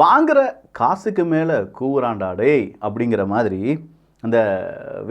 வாங்குகிற காசுக்கு மேலே கூவுறாண்டாடே அப்படிங்கிற மாதிரி அந்த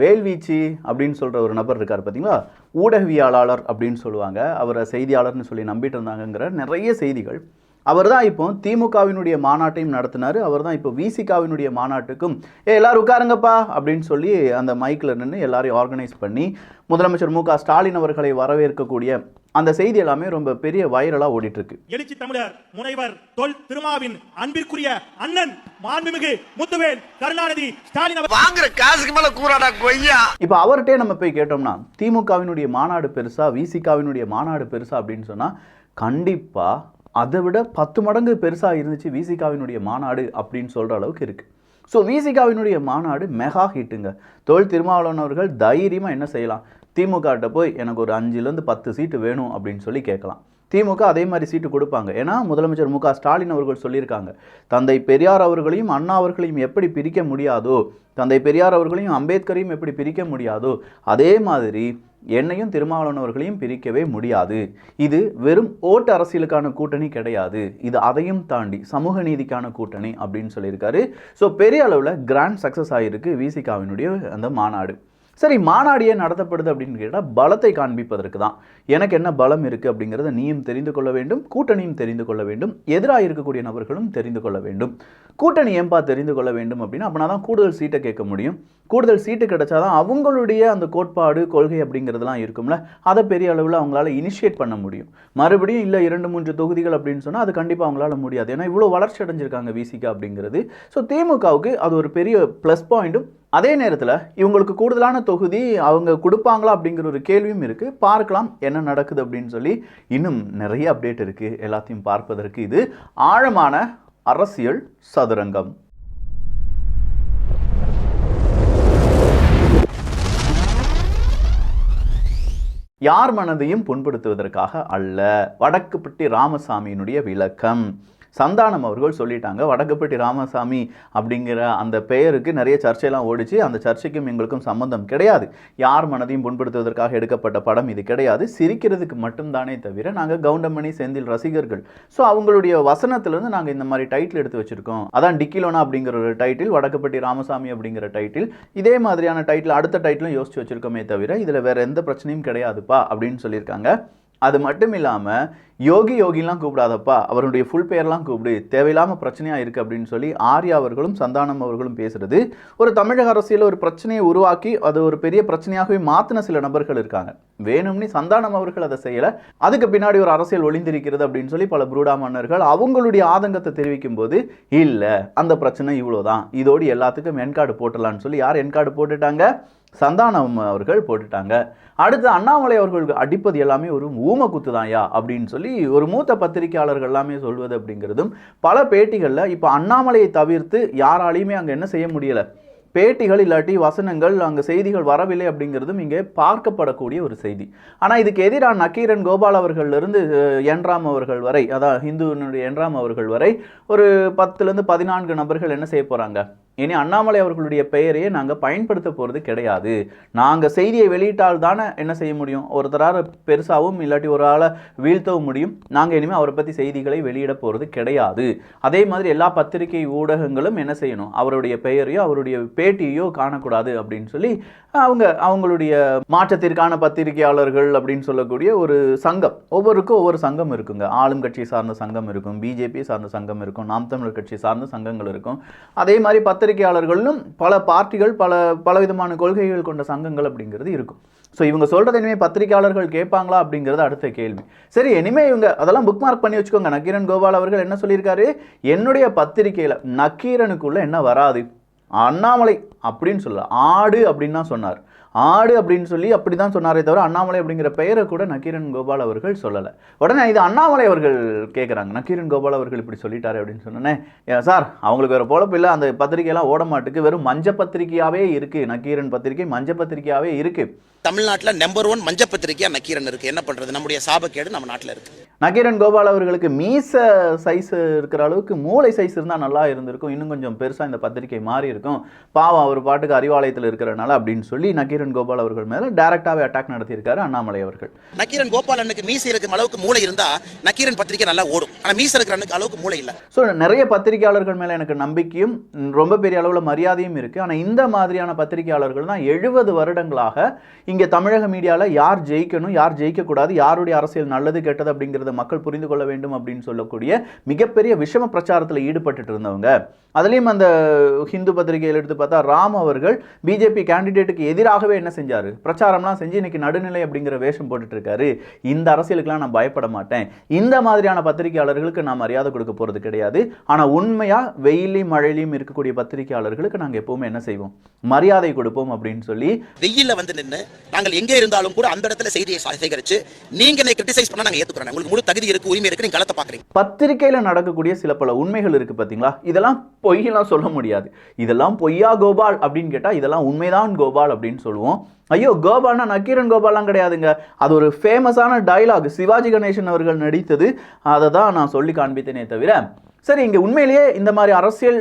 வேல்வீச்சு அப்படின்னு சொல்கிற ஒரு நபர் இருக்கார் பார்த்தீங்களா ஊடகவியலாளர் அப்படின்னு சொல்லுவாங்க. அவரை செய்தியாளர்னு சொல்லி நம்பிட்டு இருந்தாங்கங்கிற நிறைய செய்திகள். அவர் தான் இப்போ திமுகவினுடைய மாநாட்டையும் நடத்தினார். அவர் தான் இப்போ விசிகாவினுடைய மாநாட்டுக்கும் ஏ எல்லோரும் உட்காருங்கப்பா அப்படின்னு சொல்லி அந்த மைக்கில் நின்று எல்லாரையும் ஆர்கனைஸ் பண்ணி முதலமைச்சர் மு க ஸ்டாலின் அவர்களை வரவேற்கக்கூடிய அந்த செய்தி எல்லாமே ரொம்ப பெரிய வைரலாக ஓடிட்டுருக்கு. எழுச்சி தமிழர் முனைவர் தொல் திருமாவின் அன்பிற்குரிய அண்ணன் மாண்புமிகு முத்துவேல் கருணாநிதி ஸ்டாலின் வாங்குற காசுக்கு மேல கூறாடா கொய்யா. இப்போ அவர்கிட்டே நம்ம போய் கேட்டோம்னா திமுகவினுடைய மாநாடு பெருசா விசிகாவினுடைய மாநாடு பெருசா அப்படின்னு சொன்னால் கண்டிப்பாக அதை விட பத்து மடங்கு பெருசாக இருந்துச்சு விசிகாவினுடைய மாநாடு அப்படின்னு சொல்கிற அளவுக்கு இருக்குது ஸோ விசிகாவினுடைய மாநாடு மெகா ஹிட்டுங்க. தொல் திருமாவளவன் அவர்கள் தைரியமாக என்ன செய்யலாம்? திமுககிட்ட போய் எனக்கு ஒரு அஞ்சுலேருந்து பத்து சீட்டு வேணும் அப்படின்னு சொல்லி கேட்கலாம். திமுக அதே மாதிரி சீட்டு கொடுப்பாங்க. ஏன்னா முதலமைச்சர் மு ஸ்டாலின் அவர்கள் சொல்லியிருக்காங்க. தந்தை பெரியார் அவர்களையும் அண்ணா அவர்களையும் எப்படி பிரிக்க முடியாதோ தந்தை பெரியார் அவர்களையும் அம்பேத்கரையும் எப்படி பிரிக்க முடியாதோ அதே மாதிரி என்னையும் திருமாவளவன் அவர்களையும் பிரிக்கவே முடியாது. இது வெறும் ஓட்டு அரசியலுக்கான கூட்டணி கிடையாது. இது அதையும் தாண்டி சமூக நீதிக்கான கூட்டணி அப்படின்னு சொல்லியிருக்காரு. ஸோ பெரிய அளவில் கிராண்ட் சக்ஸஸ் ஆகியிருக்கு விசிகாவினுடைய அந்த மாநாடு. சரி மாநாடு ஏன் நடத்தப்படுது அப்படின்னு கேட்டால் பலத்தை காண்பிப்பதற்கு தான். எனக்கு என்ன பலம் இருக்குது அப்படிங்கிறத நீயும் தெரிந்து கொள்ள வேண்டும் கூட்டணியும் தெரிந்து கொள்ள வேண்டும் எதிராக இருக்கக்கூடிய நபர்களும் தெரிந்து கொள்ள வேண்டும். கூட்டணி ஏன்பா தெரிந்து கொள்ள வேண்டும் அப்படின்னா அப்படின்னா தான் கூடுதல் சீட்டை கேட்க முடியும். கூடுதல் சீட்டு கிடைச்சாதான் அவங்களுடைய அந்த கோட்பாடு கொள்கை அப்படிங்கிறதுலாம் இருக்கும்ல. அதை பெரிய அளவில் அவங்களால இனிஷியேட் பண்ண முடியும். மறுபடியும் இல்லை இரண்டு மூன்று தொகுதிகள் அப்படின்னு சொன்னால் அது கண்டிப்பாக அவங்களால முடியாது. ஏன்னா இவ்வளோ வளர்ச்சி அடைஞ்சிருக்காங்க விசிகா அப்படிங்கிறது. ஸோ திமுகவுக்கு அது ஒரு பெரிய ப்ளஸ் பாயிண்ட்டும் அதே நேரத்தில் இவங்களுக்கு கூடுதலான தொகுதி அவங்க கொடுப்பாங்களா அப்படிங்கிற ஒரு கேள்வியும் இருக்குது பார்க்கலாம் என்ன நடக்குது அப்படின்னு சொல்லி இன்னும் நிறைய அப்டேட் இருக்குது எல்லாத்தையும் பார்ப்பதற்கு இது ஆழமான அரசியல் சதுரங்கம். யார் மனதையும் புண்படுத்துவதற்காக அல்ல வடக்குப்பட்டி ராமசாமியினுடைய விளக்கம். சந்தானம் அவர்கள் சொல்லிட்டாங்க. வடக்குப்பட்டி ராமசாமி அப்படிங்கிற அந்த பெயருக்கு நிறைய சர்ச்சையெல்லாம் ஓடிச்சு. அந்த சர்ச்சைக்கும் எங்களுக்கும் சம்பந்தம் கிடையாது. யார் மனதையும் புண்படுத்துவதற்காக எடுக்கப்பட்ட படம் இது கிடையாது. சிரிக்கிறதுக்கு மட்டும்தானே தவிர நாங்கள் கவுண்டமணி செந்தில் ரசிகர்கள். ஸோ அவங்களுடைய வசனத்திலிருந்து நாங்கள் இந்த மாதிரி டைட்டில் எடுத்து வச்சுருக்கோம். அதான் டிக்கிலோனா அப்படிங்கிற ஒரு டைட்டில் வடக்கப்பட்டி ராமசாமி அப்படிங்கிற டைட்டில் இதே மாதிரியான டைட்டில் அடுத்த டைட்டிலும் யோசிச்சு வச்சுருக்கோமே தவிர இதில் வேறு எந்த பிரச்சனையும் கிடையாதுப்பா அப்படின்னு சொல்லியிருக்காங்க. அது மட்டும் இல்லாமல் யோகி யோகிலாம் கூப்பிடாதப்பா அவருடைய ஃபுல் பேர்லாம் கூப்பிடு தேவையில்லாமல் பிரச்சனையாக இருக்குது அப்படின்னு சொல்லி ஆர்யா அவர்களும் சந்தானம் அவர்களும் பேசுகிறது ஒரு தமிழக அரசியல் ஒரு பிரச்சனையை உருவாக்கி அது ஒரு பெரிய பிரச்சனையாகவே மாற்றின சில நபர்கள் இருக்காங்க. வேணும்னு சந்தானம் அவர்கள் அதை செய்யலை. அதுக்கு பின்னாடி ஒரு அரசியல் ஒளிந்திருக்கிறது அப்படின்னு சொல்லி பல புரூடா மன்னர்கள் அவங்களுடைய ஆதங்கத்தை தெரிவிக்கும் போது இல்லை அந்த பிரச்சனை இவ்வளோதான் இதோடு எல்லாத்துக்கும் என்கார்டு போட்டலான்னு சொல்லி யார் என்கார்டு போட்டுட்டாங்க? சந்தானம் அவர்கள் போட்டுட்டாங்க. அடுத்து அண்ணாமலை அவர்களுக்கு அடிப்பது எல்லாமே ஒரு ஊம குத்துதான்யா அப்படின்னு சொல்லி ஒரு மூத்த பத்திரிகையாளர்கள் எல்லாமே சொல்வது அப்படிங்கிறதும் பல பேட்டிகளில் இப்போ அண்ணாமலையை தவிர்த்து யாராலையுமே அங்கே என்ன செய்ய முடியலை. பேட்டிகள் இல்லாட்டி வசனங்கள் அங்கே செய்திகள் வரவில்லை அப்படிங்கிறதும் இங்கே பார்க்கப்படக்கூடிய ஒரு செய்தி. ஆனால் இதுக்கு எதிராக நக்கீரன் கோபால் அவர்கள்லேருந்து என்ராம் அவர்கள் வரை அதான் ஹிந்துனுடைய என்ராம் அவர்கள் வரை ஒரு பத்துலேருந்து பதினான்கு நபர்கள் என்ன செய்ய போகிறாங்க இனி அண்ணாமலை அவர்களுடைய பெயரையே நாங்கள் பயன்படுத்த போகிறது கிடையாது. நாங்கள் செய்தியை வெளியிட்டால் தானே என்ன செய்ய முடியும்? ஒருத்தரால் பெருசாகவும் இல்லாட்டி ஒரு ஆளை வீழ்த்தவும் முடியும். நாங்கள் இனிமேல் அவரை பற்றி செய்திகளை வெளியிட போகிறது கிடையாது. அதே மாதிரி எல்லா பத்திரிகை ஊடகங்களும் என்ன செய்யணும்? அவருடைய பெயரையோ அவருடைய பேட்டியோ காணக்கூடாது அப்படின்னு சொல்லி அவங்க அவங்களுடைய மாற்றத்திற்கான பத்திரிகையாளர்கள் அப்படின்னு சொல்லக்கூடிய ஒரு சங்கம். ஒவ்வொருக்கும் ஒவ்வொரு சங்கம் இருக்குங்க. ஆளும் கட்சி சார்ந்த சங்கம் இருக்கும் பிஜேபி சார்ந்த சங்கம் இருக்கும் நாம் தமிழர் கட்சி சார்ந்த சங்கங்கள் இருக்கும். அதே மாதிரி பத்திரிகையாளர்களும் பல பார்ட்டிகள் பல பலவிதமான கொள்கைகள் கொண்ட சங்கங்கள் அப்படிங்கிறது இருக்கும். ஸோ இவங்க சொல்கிறது இனிமேல் பத்திரிகையாளர்கள் கேட்பாங்களா அப்படிங்கிறது அடுத்த கேள்வி. சரி இனிமேல் இவங்க அதெல்லாம் புக் மார்க் பண்ணி வச்சுக்கோங்க. நக்கீரன் கோபால் அவர்கள் என்ன சொல்லியிருக்காரு? என்னுடைய பத்திரிகையில் நக்கீரனுக்குள்ளே என்ன வராது? அண்ணாமலை அப்படின்னு சொல்ல ஆடு அப்படின்னு தான் சொன்னார். ஆடு அப்படின்னு சொல்லி அப்படி தான் சொன்னாரே தவிர அண்ணாமலை அப்படிங்கிற பெயரை கூட நக்கீரன் கோபால் அவர்கள் சொல்லலை. உடனே இது அண்ணாமலை அவர்கள் கேட்குறாங்க நக்கீரன் கோபால் அவர்கள் இப்படி சொல்லிட்டாரு அப்படின்னு சொன்னோன்னே சார் அவங்களுக்கு வேறு பொழப்பு இல்லை. அந்த பத்திரிகையெல்லாம் ஓட மாட்டுக்கு வெறும் மஞ்ச பத்திரிகையாகவே இருக்குது நக்கீரன் பத்திரிகை மஞ்ச பத்திரிகையாகவே இருக்குது தமிழ்நாட்டில் நம்பர் ஒன் மஞ்ச பத்திரிக்கையா நக்கீரன் இருக்குது என்ன பண்ணுறது நம்முடைய சாபக்கேடு நம்ம நாட்டில் இருக்குது நக்கீரன் கோபால் அவர்களுக்கு மீச சைஸ் இருக்கிற அளவுக்கு மூளை சைஸ் இருந்தால் நல்லா இருந்திருக்கும். இன்னும் கொஞ்சம் பெருசாக இந்த பத்திரிகை மாறி இருக்கும். பாவம் அவர் பாட்டுக்கு அறிவாலயத்தில் இருக்கிறனால அப்படின்னு சொல்லி நக்கீரன் கோபால் அவர்கள் மேலே டைரக்டாகவே அட்டாக் நடத்தியிருக்காரு அண்ணாமலை அவர்கள். நக்கீரன் கோபால் அண்ணனுக்கு மீசை இருக்கிற அளவுக்கு மூளை இருந்தா நக்கீரன் பத்திரிக்கை நல்லா ஓடும். ஆனா மீசை இருக்கிற அளவுக்கு மூளை இல்ல. ஸோ நிறைய பத்திரிகையாளர்கள் மேலே எனக்கு நம்பிக்கையும் ரொம்ப பெரிய அளவில் மரியாதையும் இருக்குது ஆனால் இந்த மாதிரியான பத்திரிகையாளர்கள் தான் எழுபது வருடங்களாக இங்கே தமிழக மீடியாவில் யார் ஜெயிக்கணும் யார் ஜெயிக்கக்கூடாது யாருடைய அரசியல் நல்லது கெட்டது அப்படிங்கிறத மக்கள் புரிந்து கொள்ள வேண்டும் அப்படின்னு சொல்லக்கூடிய மிகப்பெரிய விஷம பிரச்சாரத்தில் ஈடுபட்டு இருந்தவங்க. அதுலேயும் அந்த ஹிந்து பத்திரிகையில் எடுத்து பார்த்தா ராம் அவர்கள் பிஜேபி கேண்டிடேட்டுக்கு எதிராகவே என்ன செஞ்சார்? பிரச்சாரம்லாம் செஞ்சு இன்னைக்கு நடுநிலை அப்படிங்கிற வேஷம் போட்டுட்டு இருக்காரு. இந்த அரசியலுக்குலாம் நான் பயப்பட மாட்டேன். இந்த மாதிரியான பத்திரிகையாளர்களுக்கு நான் மரியாதை கொடுக்க போகிறது கிடையாது. ஆனால் உண்மையாக வெயிலையும் மழையிலையும் இருக்கக்கூடிய பத்திரிகையாளர்களுக்கு நாங்கள் எப்பவுமே என்ன செய்வோம்? மரியாதை கொடுப்போம் அப்படின்னு சொல்லி வெயிலில் வந்து நின்னு நாங்கள் எங்கே இருந்தாலும் கூட அந்த இடத்துல செய்தியை சேகரித்து சேகரிச்சு நீங்க என்னை கிரிட்டிசைஸ் பண்ணா நாங்க ஏற்றுக்கிறோம் உங்களுக்கு முழு தகுதி இருக்கு உரிமை இருக்கு நீங்க களத்தை பாக்குறீங்க பத்திரிக்கையில் நடக்கக்கூடிய சில பல உண்மைகள் இருக்கு பார்த்தீங்களா இதெல்லாம் பொய்யெல்லாம் சொல்ல முடியாது. இதெல்லாம் பொய்யா கோபால் அப்படின்னு கேட்டால் இதெல்லாம் உண்மைதான் கோபால் அப்படின்னு சொல்லுவோம். ஐயோ கோபால்னா நக்கீரன் கோபால்லாம் கிடையாதுங்க. அது ஒரு ஃபேமஸான டயலாக் சிவாஜி கணேசன் அவர்கள் நடித்தது. அதை தான் நான் சொல்லி காண்பித்தேனே தவிர சரி இங்கே உண்மையிலேயே இந்த மாதிரி அரசியல்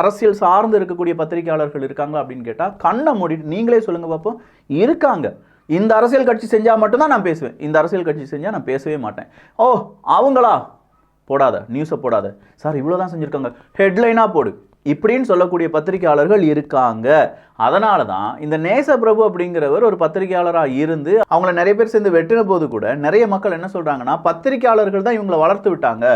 அரசியல் சார்ந்து இருக்கக்கூடிய பத்திரிகையாளர்கள் இருக்காங்க அப்படின்னு கேட்டால் கண்ணை மூடிட்டு நீங்களே சொல்லுங்க பார்ப்போம் இருக்காங்க. இந்த அரசியல் கட்சி செஞ்சால் மட்டும்தான் நான் பேசுவேன். இந்த அரசியல் கட்சி செஞ்சால் நான் பேசவே மாட்டேன். ஓ அவங்களா? போடாத நியூஸை போடாத. சார் இவ்வளோ தான் செஞ்சுருக்காங்க. ஹெட்லைனாக போடு. இப்படின்னு சொல்லக்கூடிய பத்திரிகையாளர்கள் இருக்காங்க. அதனால தான் இந்த நேச பிரபு அப்படிங்கிறவர் ஒரு பத்திரிகையாளராக இருந்து அவங்கள நிறைய பேர் சேர்ந்து வெட்டின போது கூட நிறைய மக்கள் என்ன சொல்கிறாங்கன்னா பத்திரிகையாளர்கள் தான் இவங்களை வளர்த்து விட்டாங்க.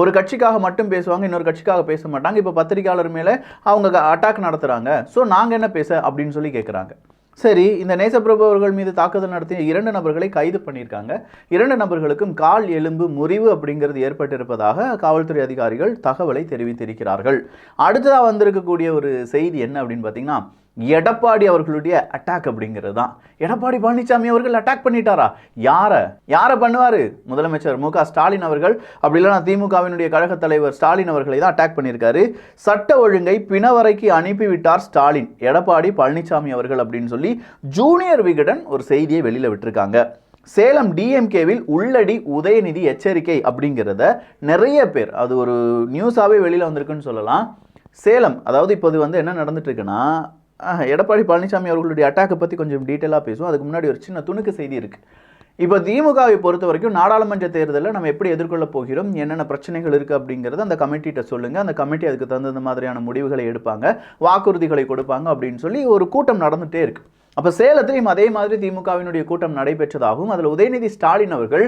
ஒரு கட்சிக்காக மட்டும் பேசுவாங்க இன்னொரு கட்சிக்காக பேச மாட்டாங்க. இப்போ பத்திரிகையாளர் மேலே அவங்க அட்டாக் நடத்துகிறாங்க ஸோ நாங்கள் என்ன பேச அப்படின்னு சொல்லி கேட்குறாங்க சரி இந்த நேசப்பிரபு அவர்கள் மீது தாக்குதல் நடத்திய இரண்டு நபர்களை கைது பண்ணியிருக்காங்க. இரண்டு நபர்களுக்கும் கால் எலும்பு முறிவு அப்படிங்கிறது ஏற்பட்டிருப்பதாக காவல்துறை அதிகாரிகள் தகவலை தெரிவித்திருக்கிறார்கள். அடுத்ததாக வந்திருக்கக்கூடிய ஒரு செய்தி என்ன அப்படின்னு பார்த்தீங்கன்னா எடப்பாடி அவர்களுடைய அட்டாக் அப்படிங்கிறது தான். எடப்பாடி பழனிசாமி அவர்கள் அட்டாக் பண்ணிட்டாரா? யாரை? யாரை பண்ணுவார்? முதலமைச்சர் மு க ஸ்டாலின் அவர்கள். அப்படி இல்லைனா திமுகவினுடைய கழக தலைவர் ஸ்டாலின் அவர்களை தான் அட்டாக் பண்ணியிருக்காரு. சட்ட ஒழுங்கை பிணவரைக்கு அனுப்பிவிட்டார் ஸ்டாலின். எடப்பாடி பழனிசாமி அவர்கள் அப்படின்னு சொல்லி ஜூனியர் விகடன் ஒரு செய்தியை வெளியில் விட்டுருக்காங்க. சேலம் டிஎம்கேவில் உள்ளடி உதயநிதி எச்சரிக்கை அப்படிங்கிறத நிறைய பேர் அது ஒரு நியூஸாகவே வெளியில் வந்திருக்குன்னு சொல்லலாம். சேலம் அதாவது இப்போது வந்து என்ன நடந்துட்டு இருக்குன்னா எடப்பாடி பழனிசாமி அவர்களுடைய அட்டாக்கை பற்றி கொஞ்சம் டீட்டெயிலாக பேசுவோம். அதுக்கு முன்னாடி ஒரு சின்ன துணுக்கு செய்தி இருக்குது இப்போ திமுகவை பொறுத்த வரைக்கும் நாடாளுமன்ற தேர்தலில் நம்ம எப்படி எதிர்கொள்ள போகிறோம்? என்னென்ன பிரச்சனைகள் இருக்குது அப்படிங்கிறத அந்த கமிட்டிகிட்ட சொல்லுங்கள் அந்த கமிட்டி அதுக்கு தகுந்த மாதிரியான முடிவுகளை எடுப்பாங்க. வாக்குறுதிகளை கொடுப்பாங்க அப்படின்னு சொல்லி ஒரு கூட்டம் நடந்துகிட்டே இருக்குது அப்போ சேலத்திலையும் அதே மாதிரி திமுகவினுடைய கூட்டம் நடைபெற்றதாகவும் அதில் உதயநிதி ஸ்டாலின் அவர்கள்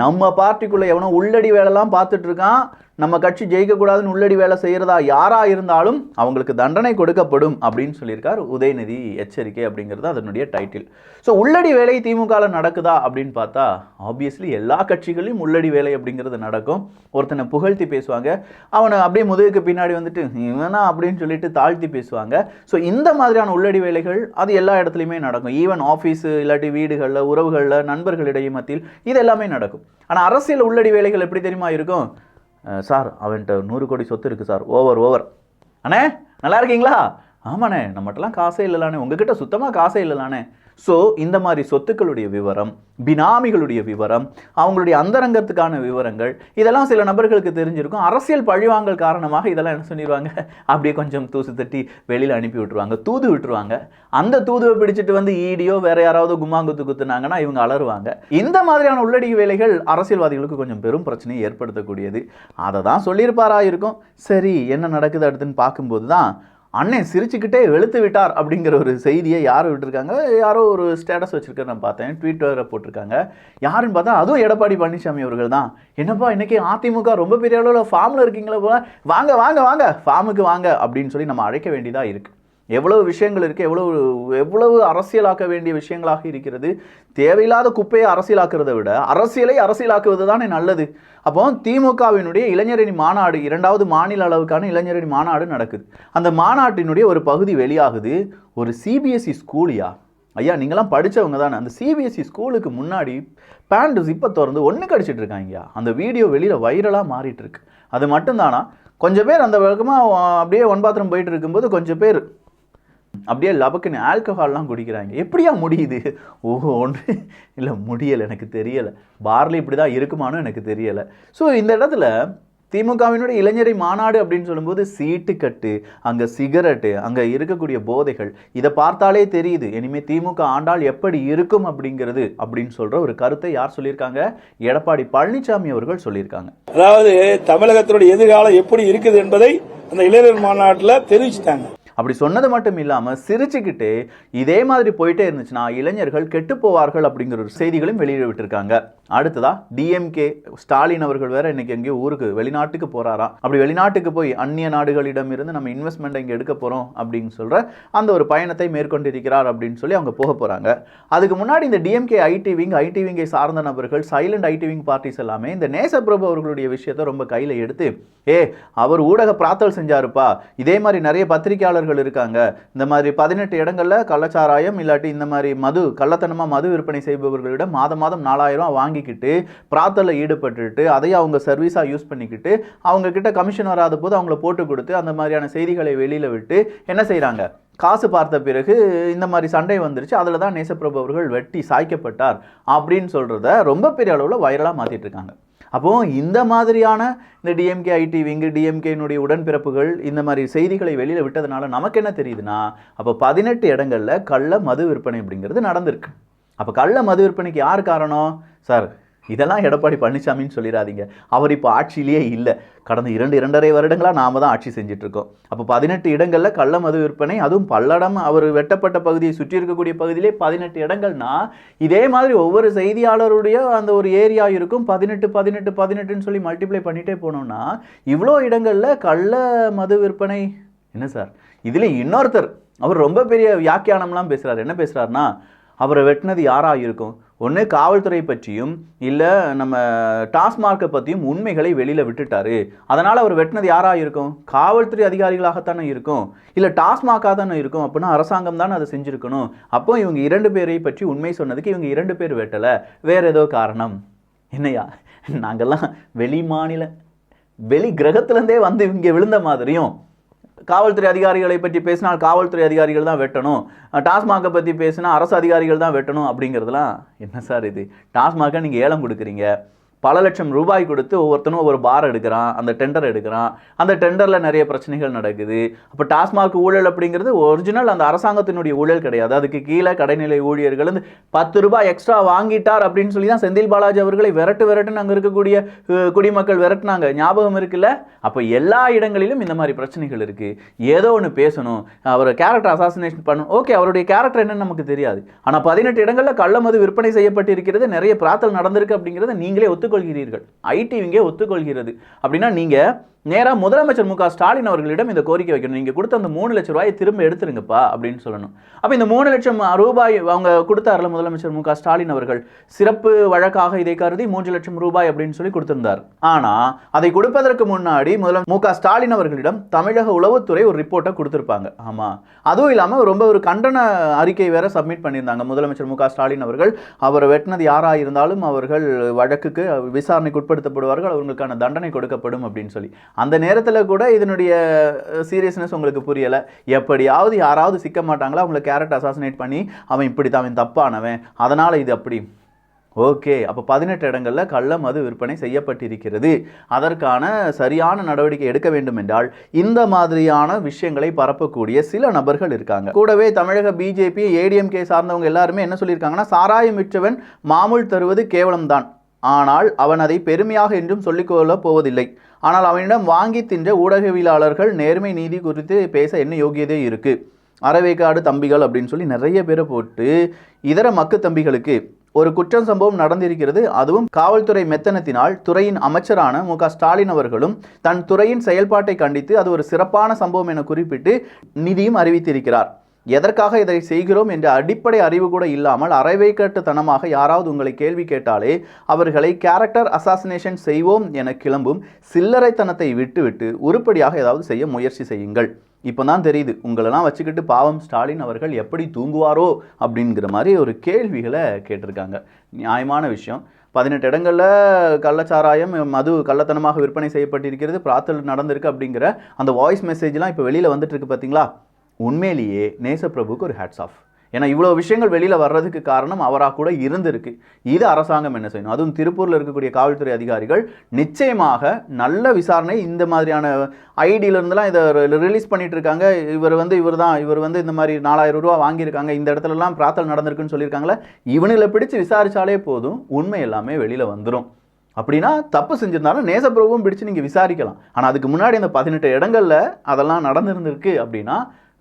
நம்ம பார்ட்டிக்குள்ளே எவனோ உள்ளடி வேலைலாம் பார்த்துட்ருக்கான் நம்ம கட்சி ஜெயிக்கக்கூடாதுன்னு உள்ளடி வேலை செய்கிறதா யாராக இருந்தாலும் அவங்களுக்கு தண்டனை கொடுக்கப்படும் அப்படின்னு சொல்லியிருக்கார் உதயநிதி எச்சரிக்கை அப்படிங்கிறது அதனுடைய டைட்டில் ஸோ உள்ளடி வேலை திமுகவில் நடக்குதா அப்படின்னு பார்த்தா ஆப்வியஸ்லி எல்லா கட்சிகளையும் உள்ளடி வேலை அப்படிங்கிறது நடக்கும். ஒருத்தனை புகழ்த்தி பேசுவாங்க. அவனை அப்படியே முதுகுக்கு பின்னாடி வந்துட்டு இவனா அப்படின்னு சொல்லிட்டு தாழ்த்தி பேசுவாங்க. ஸோ இந்த மாதிரியான உள்ளடி வேலைகள் அது எல்லா இடத்துலையுமே நடக்கும். ஈவன் ஆஃபீஸு இல்லாட்டி வீடுகளில் உறவுகளில் நண்பர்களிடையே மத்தியில் இது எல்லாமே நடக்கும். ஆனால் அரசியல் உள்ளடி வேலைகள் எப்படி தெரியுமா இருக்கும்? சார் அவன்கிட்ட நூறு கோடி சொத்து இருக்குது சார். ஓவர் ஓவர் அண்ணே நல்லா இருக்கீங்களா? ஆமாண்ணே நம்மகிட்டலாம் காசே இல்லைலானே உங்ககிட்ட சுத்தமாக காசே இல்லைலானே ஸோ இந்த மாதிரி சொத்துக்களுடைய விவரம் பினாமிகளுடைய விவரம் அவங்களுடைய அந்தரங்கத்துக்கான விவரங்கள் இதெல்லாம் சில நபர்களுக்கு தெரிஞ்சிருக்கும். அரசியல் பழிவாங்கல் காரணமாக இதெல்லாம் என்ன சொல்லிடுவாங்க அப்படியே கொஞ்சம் தூசு தட்டி வெளியில் அனுப்பி விட்டுருவாங்க. தூது விட்டுருவாங்க. அந்த தூதுவை பிடிச்சிட்டு வந்து ஈடியோ வேற யாராவது கும்மாங்குத்து குத்துனாங்கன்னா இவங்க அலறுவாங்க. இந்த மாதிரியான உள்ளடி வேலைகள் அரசியல்வாதிகளுக்கு கொஞ்சம் பெரும் பிரச்சனையை ஏற்படுத்தக்கூடியது. அதை தான் சொல்லியிருப்பாரா இருக்கும். சரி என்ன நடக்குது அடுத்துன்னு பார்க்கும்போது தான் அண்ணன் சிரிச்சுக்கிட்டே வெளுத்து விட்டார் அப்படிங்கிற ஒரு செய்தியை யார் விட்டுருக்காங்க. யாரோ ஒரு ஸ்டேட்டஸ் வச்சுருக்க நான் பார்த்தேன். ட்விட்டரில் போட்டிருக்காங்க. யாருன்னு பார்த்தா அதுவும் எடப்பாடி பழனிசாமி அவர்கள் தான். என்னப்பா இன்றைக்கி அதிமுக ரொம்ப பெரிய அளவில் ஃபார்மில் இருக்கீங்களா போல. வாங்க வாங்க வாங்க. ஃபார்முக்கு வாங்க அப்படின்னு சொல்லி நம்ம அழைக்க வேண்டியதாக இருக்குது எவ்வளவு விஷயங்கள் இருக்குது எவ்வளவு எவ்வளவு அரசியலாக்க வேண்டிய விஷயங்களாக இருக்கிறது. தேவையில்லாத குப்பையை அரசியலாக்குறதை விட அரசியலை அரசியலாக்குவது தானே நல்லது. அப்போ திமுகவினுடைய இளைஞரணி மாநாடு இரண்டாவது மாநில அளவுக்கான இளைஞரணி மாநாடு நடக்குது. அந்த மாநாட்டினுடைய ஒரு பகுதி வெளியாகுது. ஒரு சிபிஎஸ்சி ஸ்கூலியா? ஐயா நீங்களாம் படித்தவங்க தானே. அந்த சிபிஎஸ்சி ஸ்கூலுக்கு முன்னாடி பேண்ட் ஜிப்பை திறந்து ஒன்று கடிச்சிட்டு இருக்காங்கய்யா. அந்த வீடியோ வெளியில் வைரலாக மாறிட்டு இருக்கு. அது மட்டும்தானா கொஞ்சம் பேர் அந்த பக்கமாக அப்படியே ஒன் பாத்ரூம் போயிட்டு இருக்கும்போது கொஞ்சம் பேர் அப்படியே லபக்குன்னு ஆல்கஹால்லாம் குடிக்கிறாங்க. எப்படியா முடியுது? ஓஹோ ஒன்று இல்லை முடியலை எனக்கு தெரியலை. பார்லி இப்படி தான் இருக்குமான்னு எனக்கு தெரியலை. ஸோ இந்த இடத்துல திமுகவினுடைய இளைஞரை மாநாடு அப்படின்னு சொல்லும்போது சீட்டு கட்டு அங்கே சிகரெட்டு அங்கே இருக்கக்கூடிய போதைகள் இதை பார்த்தாலே தெரியுது. இனிமேல் திமுக ஆண்டால் எப்படி இருக்கும் அப்படிங்கிறது அப்படின்னு சொல்கிற ஒரு கருத்தை யார் சொல்லியிருக்காங்க? எடப்பாடி பழனிசாமி அவர்கள் சொல்லியிருக்காங்க. அதாவது தமிழகத்தினுடைய எதிர்காலம் எப்படி இருக்குது என்பதை அந்த இளைஞர் மாநாட்டில் தெரிவிச்சுட்டாங்க. அப்படி சொன்னது மட்டும் இல்லாமல் சிரிச்சுக்கிட்டு இதே மாதிரி போயிட்டே இருந்துச்சுன்னா இளைஞர்கள் கெட்டு போவார்கள் அப்படிங்கிற ஒரு செய்திகளையும் வெளியிட விட்டுருக்காங்க. அடுத்ததா டிஎம்கே ஸ்டாலின் அவர்கள் வேற இன்னைக்கு எங்கேயோ ஊருக்கு வெளிநாட்டுக்கு போறாராம் அப்படி வெளிநாட்டுக்கு போய் அந்நிய நாடுகளிடம் இருந்து நம்ம இன்வெஸ்ட்மெண்ட் இங்கே எடுக்க போறோம் அப்படின்னு சொல்ற அந்த ஒரு பயணத்தை மேற்கொண்டிருக்கிறார் அப்படின்னு சொல்லி அவங்க போக போறாங்க. அதுக்கு முன்னாடி இந்த டிஎம்கே ஐடி விங் ஐடி விங்கை சார்ந்த நபர்கள் சைலண்ட் ஐடி விங் பார்ட்டிஸ் எல்லாமே இந்த நேசப்பிரபு அவர்களுடைய விஷயத்தை ரொம்ப கையில் எடுத்து ஏ அவர் ஊடக பிரார்த்தல் செஞ்சாருப்பா இதே மாதிரி நிறைய பத்திரிகையாளர்கள் இருக்காங்க. இந்த மாதிரி பதினெட்டு இடங்களில் கள்ளச்சாராயம் இல்லாட்டி இந்த மாதிரி மது கள்ளத்தனமாக மது விற்பனை செய்பவர்களிடம் மாதம் மாதம் நாலாயிரம் ரூபாய் வாங்கிக்கிட்டு பிரார்த்தலில் ஈடுபட்டுட்டு அதையும் அவங்க சர்வீஸாக யூஸ் பண்ணிக்கிட்டு அவங்க கிட்ட கமிஷன் வராத போது அவங்கள போட்டு கொடுத்து அந்த மாதிரியான செய்திகளை வெளியில் விட்டு என்ன செய்கிறாங்க காசு பார்த்த பிறகு இந்த மாதிரி சண்டை வந்துருச்சு. அதில் தான் நேசப்பிரபு அவர்கள் வெட்டி சாய்க்கப்பட்டார் அப்படின்னு சொல்கிறத ரொம்ப பெரிய அளவில் வைரலாக மாற்றிட்டு அப்போது அப்போ இந்த மாதிரியான இந்த டிஎம்கே ஐடி விங்கு டிஎம்கேனுடைய உடன்பிறப்புகள் இந்த மாதிரி செய்திகளை வெளியில் விட்டதுனால நமக்கு என்ன தெரியுதுன்னா அப்போ பதினெட்டு இடங்களில் கள்ள மது விற்பனை அப்படிங்கிறது நடந்திருக்கு. அப்போ கள்ள மது விற்பனைக்கு யார் காரணம்? சார் இதெல்லாம் எடப்பாடி பழனிசாமின்னு சொல்லிடாதீங்க. அவர் இப்போ ஆட்சியிலேயே இல்லை. கடந்த இரண்டு இரண்டரை வருடங்களாக நாம தான் ஆட்சி செஞ்சிட்ருக்கோம். இருக்கோம் அப்போ பதினெட்டு இடங்களில் கள்ள மது விற்பனை அதுவும் பல்லடம் அவர் வெட்டப்பட்ட பகுதியை சுற்றி இருக்கக்கூடிய பகுதியிலே பதினெட்டு இடங்கள்னா இதே மாதிரி ஒவ்வொரு செய்தியாளருடைய அந்த ஒரு ஏரியா இருக்கும். பதினெட்டு பதினெட்டு பதினெட்டுன்னு சொல்லி மல்டிப்ளை பண்ணிகிட்டே போனோம்னா இவ்வளோ இடங்களில் கள்ள மது விற்பனை என்ன சார்? இதில் இன்னொருத்தர் அவர் ரொம்ப பெரிய வியாக்கியானம்லாம் பேசுகிறார் என்ன பேசுகிறாருன்னா அவரை வெட்டினது யாராக இருக்கும்? ஒன்று காவல்துறை பற்றியும் இல்லை நம்ம டாஸ்மார்க்கை பற்றியும் உண்மைகளை வெளியில் விட்டுட்டாரு. அதனால் அவர் வெட்டினது யாராக இருக்கும்? காவல்துறை அதிகாரிகளாகத்தானே இருக்கும்? இல்லை டாஸ்மாக்காக தானே இருக்கும்? அப்படின்னா அரசாங்கம் தானே அதை செஞ்சுருக்கணும்? அப்போ இவங்க இரண்டு பேரை பற்றி உண்மை சொன்னதுக்கு இவங்க இரண்டு பேர் வெட்டலை. வேறு ஏதோ காரணம். என்னையா? நாங்கெல்லாம் வெளி மாநில வெளி கிரகத்துலேருந்தே வந்து இங்கே விழுந்த மாதிரியும் காவல்துறை அதிகாரிகளை பற்றி பேசினால் காவல்துறை அதிகாரிகள் தான் வெட்டணும். டாஸ்மாகை பற்றி பேசினா அரசு அதிகாரிகள் தான் வெட்டணும் அப்படிங்கிறதுலாம் என்ன சார் இது? டாஸ்மாக நீங்கள் ஏலம் கொடுக்குறீங்க. பல லட்சம் ரூபாய் கொடுத்து ஒவ்வொருத்தனும் ஒவ்வொரு பார் எடுக்கிறான் அந்த டெண்டர் எடுக்கிறான். அந்த டெண்டரில் நிறைய பிரச்சனைகள் நடக்குது. அப்போ டாஸ்மாக் ஊழல் அப்படிங்கிறது ஒரிஜினல் அந்த அரசாங்கத்தினுடைய ஊழல் கிடையாது. அதுக்கு கீழே கடைநிலை ஊழியர்கள் வந்து பத்து ரூபாய் எக்ஸ்ட்ரா வாங்கிட்டார் அப்படின்னு சொல்லி தான் செந்தில் பாலாஜி அவர்களை விரட்டு விரட்டுன்னு அங்கே இருக்கக்கூடிய குடிமக்கள் விரட்டுனாங்க. ஞாபகம் இருக்குல்ல? அப்போ எல்லா இடங்களிலும் இந்த மாதிரி பிரச்சனைகள் இருக்குது ஏதோ ஒன்று பேசணும். அவர் கேரக்டர் அசாசினேஷன் பண்ணணும். ஓகே அவருடைய கேரக்டர் என்னன்னு நமக்கு தெரியாது. ஆனால் பதினெட்டு இடங்களில் கள்ளமது விற்பனை செய்யப்பட்டிருக்கிறது. நிறைய பிரார்த்தல் நடந்திருக்கு அப்படிங்கிறத நீங்களே ஒத்துக்கொள்கிறீர்கள். ஐடி இங்கே ஒத்துக்கொள்கிறது. அப்படின்னா நீங்கள் நேராக முதலமைச்சர் மு க ஸ்டாலின் அவர்களிடம் இந்த கோரிக்கை வைக்கணும். நீங்கள் கொடுத்த அந்த மூணு லட்சம் ரூபாயை திரும்ப எடுத்துருங்கப்பா அப்படின்னு சொல்லணும். அப்போ இந்த மூணு லட்சம் ரூபாய் அவங்க கொடுத்தாரில் முதலமைச்சர் மு க ஸ்டாலின் அவர்கள். சிறப்பு வழக்காக இதை கருதி மூன்று லட்சம் ரூபாய் அப்படின்னு சொல்லி கொடுத்திருந்தார். ஆனால் அதை கொடுப்பதற்கு முன்னாடி முதல மு க ஸ்டாலின் அவர்களிடம் தமிழக உளவுத்துறை ஒரு ரிப்போர்ட்டை கொடுத்துருப்பாங்க. ஆமாம் அதுவும் இல்லாமல் ரொம்ப ஒரு கண்டன அறிக்கை வேற சப்மிட் பண்ணியிருந்தாங்க முதலமைச்சர் மு க ஸ்டாலின் அவர்கள். அவரை வெட்டினது யாராக இருந்தாலும் அவர்கள் வழக்குக்கு விசாரணைக்கு உட்படுத்தப்படுவார்கள். அவர்களுக்கான தண்டனை கொடுக்கப்படும் அப்படின்னு சொல்லி. அந்த நேரத்தில் கூட இதனுடைய சீரியஸ்னஸ் உங்களுக்கு புரியலை. எப்படியாவது யாராவது சிக்க மாட்டாங்களா? அவங்களை கேரக்டர் அசாசினேட் பண்ணி அவன் இப்படி தான் அவன் தப்பானவன். அதனால் இது அப்படி. ஓகே. அப்போ பதினெட்டு இடங்களில் கள்ள மது விற்பனை செய்யப்பட்டிருக்கிறது. அதற்கான சரியான நடவடிக்கை எடுக்க வேண்டும் என்றால் இந்த மாதிரியான விஷயங்களை பரப்பக்கூடிய சில நபர்கள் இருக்காங்க. கூடவே தமிழக பிஜேபி ஏடிஎம்கே சார்ந்தவங்க எல்லாருமே என்ன சொல்லியிருக்காங்கன்னா சாராயம் விற்றவன் மாமூல் தருவது கேவலம்தான். ஆனால் அவன் அதை பெருமையாக என்றும் சொல்லிக்கொள்ளப் போவதில்லை. ஆனால் அவனிடம் வாங்கி தின்ற ஊடகவியலாளர்கள் நேர்மை நீதி குறித்து பேச என்ன யோகியதே இருக்குது அறவேக்காடு தம்பிகள் அப்படின்னு சொல்லி நிறைய பேரை போட்டு இதர மக்கு தம்பிகளுக்கு ஒரு குற்றம் சம்பவம் நடந்திருக்கிறது. அதுவும் காவல்துறை மெத்தனத்தினால் துறையின் அமைச்சரான மு. ஸ்டாலின் அவர்களும் தன் துறையின் செயல்பாட்டை கண்டித்து அது ஒரு சிறப்பான சம்பவம் என குறிப்பிட்டு நிதியும் அறிவித்திருக்கிறார். எதற்காக இதை செய்கிறோம் என்ற அடிப்படை அறிவு கூட இல்லாமல் அரைவைக்கட்டுத்தனமாக யாராவது உங்களை கேள்வி கேட்டாலே அவர்களை கேரக்டர் அசாசினேஷன் செய்வோம் என கிளம்பும் சில்லறைத்தனத்தை விட்டுவிட்டு உருப்படியாக ஏதாவது செய்ய முயற்சி செய்யுங்கள். இப்போ தான் தெரியுது உங்களெல்லாம் வச்சுக்கிட்டு பாவம் ஸ்டாலின் அவர்கள் எப்படி தூங்குவாரோ அப்படிங்கிற மாதிரி ஒரு கேள்விகளை கேட்டிருக்காங்க. நியாயமான விஷயம். பதினெட்டு இடங்களில் கள்ளச்சாராயம் மது கள்ளத்தனமாக விற்பனை செய்யப்பட்டிருக்கிறது பிரார்த்தல் நடந்திருக்கு அப்படிங்கிற அந்த வாய்ஸ் மெசேஜ்லாம் இப்போ வெளியில் வந்துட்டு இருக்கு பார்த்தீங்களா உண்மையிலேயே நேசப்பிரபுக்கு ஒரு ஹேட்ஸ் ஆஃப் ஏன்னா இவ்வளோ விஷயங்கள் வெளியில் வர்றதுக்கு காரணம் அவராக கூட இருந்திருக்கு. இது அரசாங்கம் என்ன செய்யணும் அதுவும் திருப்பூரில் இருக்கக்கூடிய காவல்துறை அதிகாரிகள் நிச்சயமாக நல்ல விசாரணை இந்த மாதிரியான ஐடியில இதை ரிலீஸ் பண்ணிட்டு இருக்காங்க. இவர் வந்து இவர் தான் இவர் வந்து இந்த மாதிரி நாலாயிரம் ரூபா வாங்கியிருக்காங்க. இந்த இடத்துலலாம் பிரார்த்தனை நடந்திருக்குன்னு சொல்லியிருக்காங்களே இவனுங்களை பிடிச்சு விசாரித்தாலே போதும் உண்மை எல்லாமே வெளியில் வந்துடும் அப்படின்னா தப்பு செஞ்சிருந்தாலும் நேசப்பிரபுவும் பிடிச்சு நீங்கள் விசாரிக்கலாம். ஆனால் அதுக்கு முன்னாடி அந்த பதினெட்டு இடங்களில் அதெல்லாம் நடந்திருந்திருக்கு அப்படின்னா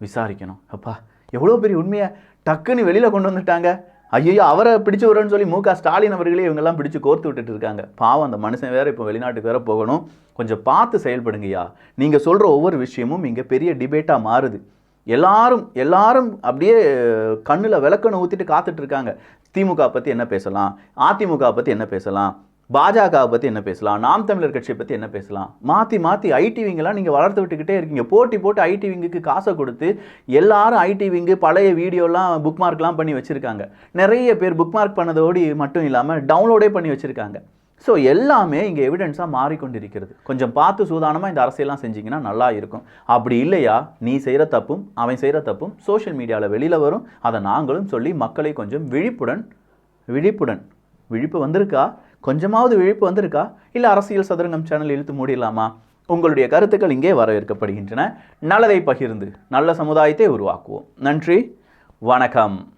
விசாரிக்கணும். அப்பா எவ்வளோ பெரிய உண்மையை டக்குன்னு வெளியில் கொண்டு வந்துட்டாங்க. ஐயோ அவரை பிடிச்சி விடுறேன்னு சொல்லி மு க. ஸ்டாலின் அவர்களே இவங்கெல்லாம் பிடிச்சு கோர்த்து விட்டுட்டு இருக்காங்க. பாவம் அந்த மனுஷன் வேற இப்போ வெளிநாட்டுக்கு வேற போகணும். கொஞ்சம் பார்த்து செயல்படுங்கய்யா. நீங்கள் சொல்கிற ஒவ்வொரு விஷயமும் இங்கே பெரிய டிபேட்டாக மாறுது. எல்லாரும் எல்லாரும் அப்படியே கண்ணில் விளக்கணை ஊற்றிட்டு காத்துட்ருக்காங்க திமுக பற்றி என்ன பேசலாம்? அதிமுக பற்றி என்ன பேசலாம்? பாஜகவை பற்றி என்ன பேசலாம்? நாம் தமிழர் கட்சியை பற்றி என்ன பேசலாம்? மாற்றி மாற்றி ஐடி விங்கெல்லாம் நீங்கள் வளர்த்து விட்டுக்கிட்டே இருக்கீங்க. போட்டி போட்டு ஐடி விங்குக்கு காசை கொடுத்து எல்லாரும் ஐடி விங்கு பழைய வீடியோலாம் புக் மார்க்லாம் பண்ணி வச்சுருக்காங்க. நிறைய பேர் புக் மார்க் பண்ணதோடு மட்டும் இல்லாமல் டவுன்லோடே பண்ணி வச்சுருக்காங்க. ஸோ எல்லாமே இங்கே எவிடன்ஸாக மாறிக்கொண்டிருக்கிறது. கொஞ்சம் பார்த்து சூதானமாக இந்த அரசியல்லாம் செஞ்சீங்கன்னா நல்லா இருக்கும். அப்படி இல்லையா? நீ செய்கிற தப்பும் அவன் செய்கிற தப்பும் சோஷியல் மீடியாவில் வெளியில் வரும். அதை நாங்களும் சொல்லி மக்களை கொஞ்சம் விழிப்புடன் விழிப்புடன் விழிப்பு வந்திருக்கா? கொஞ்சமாவது விழிப்பு வந்திருக்கா? இல்லை அரசியல் சதுரங்கம் சேனல் இழுத்து மூடிடலாமா? உங்களுடைய கருத்துக்கள் இங்கே வரவேற்கப்படுகின்றன. நல்லதை பகிர்ந்து நல்ல சமுதாயத்தை உருவாக்குவோம். நன்றி. வணக்கம்.